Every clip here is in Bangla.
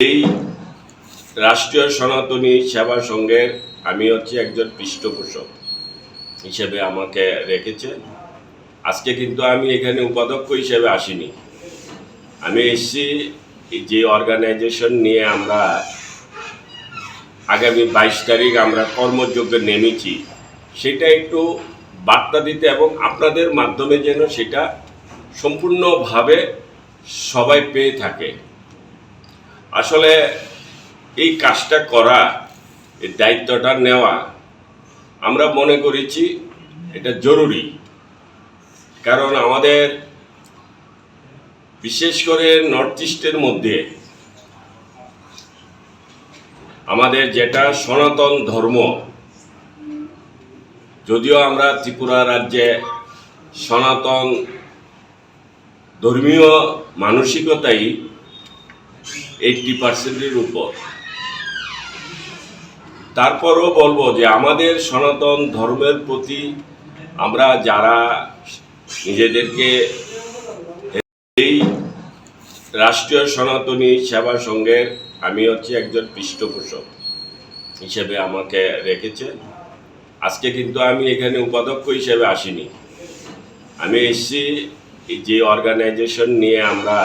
এই রাষ্ট্রীয় সনাতনী সেবা সংঘের আমি হচ্ছে একজন পৃষ্ঠপোষক হিসেবে আমাকে রেখেছে। আজকে কিন্তু আমি এখানে উপাধ্যক্ষ হিসেবে আসিনি। আমি এসেছি যে অর্গানাইজেশন নিয়ে আমরা আগামী বাইশ তারিখ আমরা কর্মযোগ্যে নেমেছি, সেটা একটু বার্তা দিতে এবং আপনাদের মাধ্যমে যেন সেটা সম্পূর্ণভাবে সবাই পেয়ে থাকে। আসলে এই কাজটা করা, এই দায়িত্বটা নেওয়া, আমরা মনে করেছি এটা জরুরি। কারণ আমাদের বিশেষ করে নর্থ ইস্টের মধ্যে আমাদের যেটা সনাতন ধর্ম, যদিও আমরা ত্রিপুরা রাজ্যে সনাতন ধর্মীয় মানসিকতাই এইটটি পার্সেন্টের উপর। তারপরও বলব যে আমাদের সনাতন ধর্মের প্রতি আমরা যারা নিজেদেরকে এই রাষ্ট্রীয় সনাতনী সেবা সংঘের আমি হচ্ছে একজন পৃষ্ঠপোষক হিসেবে আমাকে রেখেছে। আজকে কিন্তু আমি এখানে উপাধ্যক্ষ হিসেবে আসিনি। আমি এসেছি যে অর্গানাইজেশন নিয়ে আমরা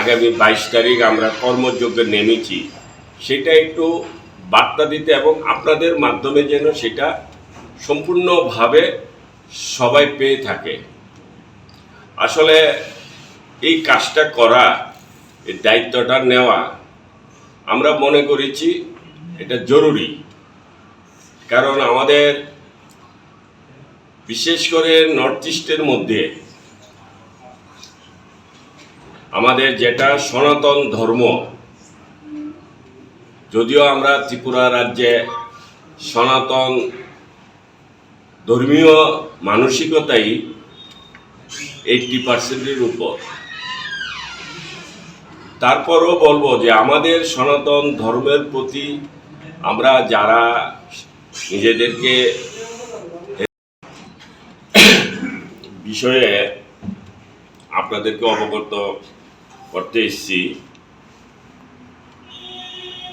আগামী বাইশ তারিখ আমরা কর্মযোগ্যে নেমেছি। সেটা একটু বার্তা দিতে এবং আপনাদের মাধ্যমে যেন সেটা সম্পূর্ণভাবে সবাই পেয়ে থাকে। আসলে এই কাজটা করা, এই দায়িত্বটা নেওয়া আমরা মনে করেছি এটা জরুরি। কারণ আমাদের বিশেষ করে নর্থ ইস্টের মধ্যে আমাদের যেটা সনাতন ধর্ম, যদিও আমরা ত্রিপুরা রাজ্যে সনাতন ধর্মীয় মানসিকতাই এইটটি পার্সেন্টের উপর। তারপরও বলব যে আমাদের সনাতন ধর্মের প্রতি আমরা যারা নিজেদেরকে বিষয়ে আপনাদেরকে অবগত করতে এসেছি।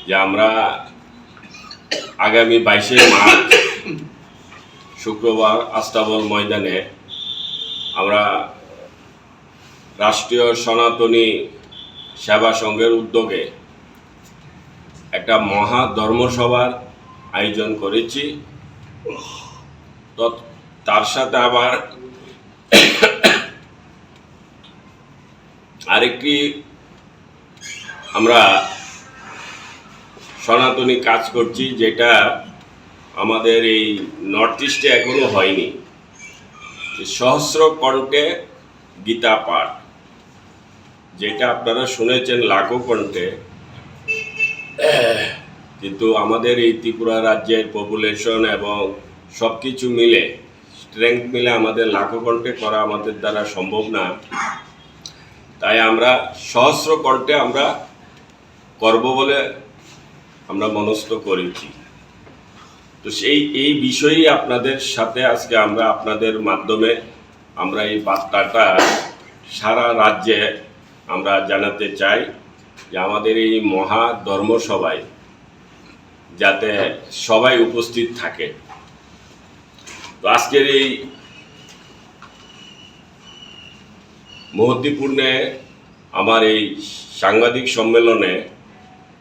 যে আমরা আগামী বাইশে মার্চ, শুক্রবার আস্তাবল ময়দানে আমরা রাষ্ট্রীয় সনাতনী সেবা সংঘের উদ্যোগে একটা মহা ধর্মসভার আয়োজন করেছি। তার সাথে আবার আরেকটি আমরা সনাতনী কাজ করছি, যেটা আমাদের এই নর্থ ইস্টে এখনও হয়নি। সহস্র কণ্ঠে গীতা পাঠ, যেটা আপনারা শুনেছেন লাখো কণ্ঠে। কিন্তু আমাদের এই ত্রিপুরা রাজ্যের পপুলেশন এবং সব কিছু মিলে স্ট্রেংথ মিলে আমাদের লাখো কণ্ঠে করা আমাদের দ্বারা সম্ভব না। তাই আমরা সহস্র কণ্ঠে আমরা করব বলে আমরা মনস্থ করেছি। তো সেই, এই বিষয়েই আপনাদের সাথে আজকে আমরা আপনাদের মাধ্যমে আমরা এই বার্তাটা সারা রাজ্যে আমরা জানাতে চাই যে আমাদের এই মহা ধর্মসভায় যাতে সবাই উপস্থিত থাকে। তো আজকের এই মহত্বপূর্ণে আমার এই সাংবাদিক সম্মেলনে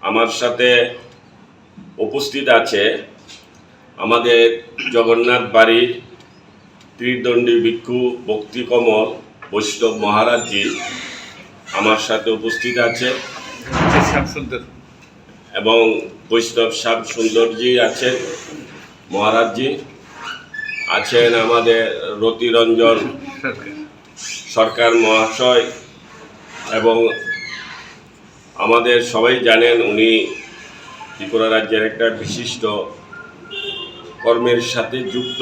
আমার সাথে উপস্থিত আছে আমাদের জগন্নাথ বাড়ির ত্রিদণ্ডী ভিক্ষু ভক্তিকমল বৈষ্ণব মহারাজজি আমার সাথে উপস্থিত আছে। এবং বৈষ্ণব শ্যাম সুন্দরজি আছেন, মহারাজজি আছেন আমাদের রতিরঞ্জন সরকার মহাশয় এবং আমাদের সবাই জানেন উনি ত্রিপুরা রাজ্যের একটা বিশিষ্ট কর্মের সাথে যুক্ত।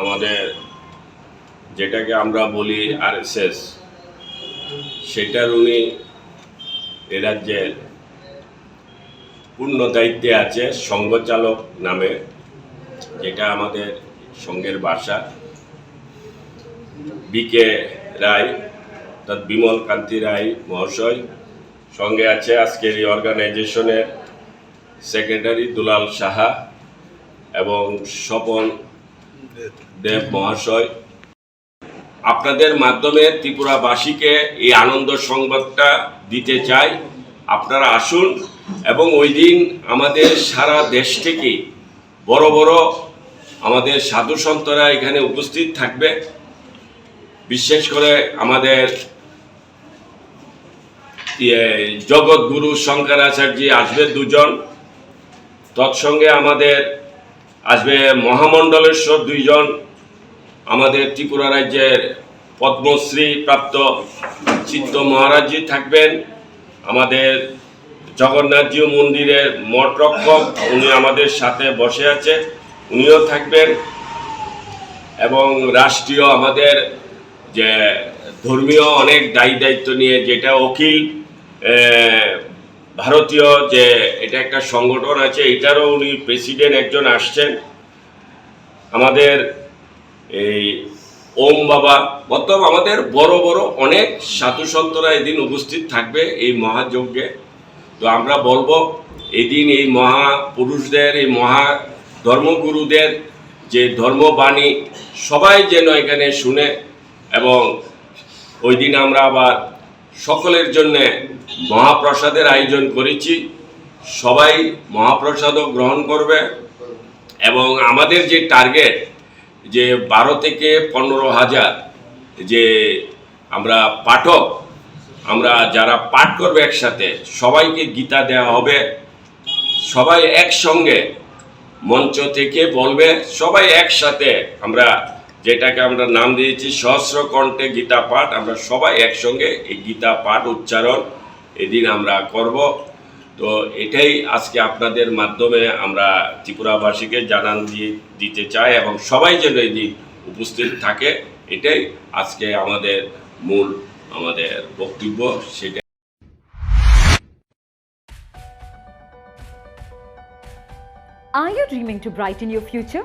আমাদের যেটাকে আমরা বলি আরএসএস সেটার উনি এ রাজ্যের পূর্ণ দায়িত্বে আছে, সংঘচালক নামে, যেটা আমাদের সঙ্গের ভাষা বিকে রায় অর্থাৎ বিমল কান্তি রায় মহাশয়। সঙ্গে আছে আজকের এই অর্গানাইজেশনের সেক্রেটারি দুলাল সাহা এবং স্বপন দেব মহাশয়। আপনাদের মাধ্যমে ত্রিপুরাবাসীকে এই আনন্দ সংবাদটা দিতে চাই। আপনারা আসুন এবং ওই দিন আমাদের সারা দেশ থেকে বড় বড় আমাদের সাধু সন্তরা এখানে উপস্থিত থাকবে। বিশেষ করে আমাদের ইয়ে, জগৎগুরু শঙ্করাচার্য আসবে দুজন। তৎসঙ্গে আমাদের আসবে মহামণ্ডলেশ্বর দুইজন। আমাদের ত্রিপুরা রাজ্যের পদ্মশ্রী প্রাপ্ত চিত্ত মহারাজজি থাকবেন। আমাদের জগন্নাথজিউ মন্দিরের মঠ রক্ষক উনি আমাদের সাথে বসে আছে উনিও থাকবেন। এবং রাষ্ট্রীয় আমাদের যে ধর্মীয় অনেক দায়ী দায়িত্ব নিয়ে যেটা অখিল ভারতীয় যে এটা একটা সংগঠন আছে, এটারও উনি প্রেসিডেন্ট একজন আসছেন। আমাদের এই ওম বাবা মতলব আমাদের বড় বড় অনেক সাধু সন্তরা এদিন উপস্থিত থাকবে এই মহাযজ্ঞে। তো আমরা বলব, এদিন এই মহাপুরুষদের, এই মহা ধর্মগুরুদের যে ধর্মবাণী সবাই যেন এখানে শুনে এবং ওই দিন আমরা আবার সকলের জন্য মহাপ্রসাদের আয়োজন করেছি। সবাই মহাপ্রসাদও গ্রহণ করবে এবং আমাদের যে টার্গেট যে বারো থেকে পনেরো হাজার যে আমরা পাঠক, আমরা যারা পাঠ করবে একসাথে, সবাইকে গীতা দেওয়া হবে। সবাই একসঙ্গে মঞ্চ থেকে বলবে, সবাই একসাথে আমরা যেটাকে আমরা নাম দিয়েছি সহস্র কণ্ঠে গীতা পাঠ। আমরা সবাই একসঙ্গে এই গীতা পাঠ উচ্চারণ এদিন আমরা করব। তো এটাই আজকে আপনাদের মাধ্যমে আমরা ত্রিপুরাবাসীকে জানান দিয়ে দিতে চাই এবং সবাই যেন এদিন উপস্থিত থাকে। এটাই আজকে আমাদের মূল আমাদের বক্তব্য, সেটা Are you dreaming to brighten your future?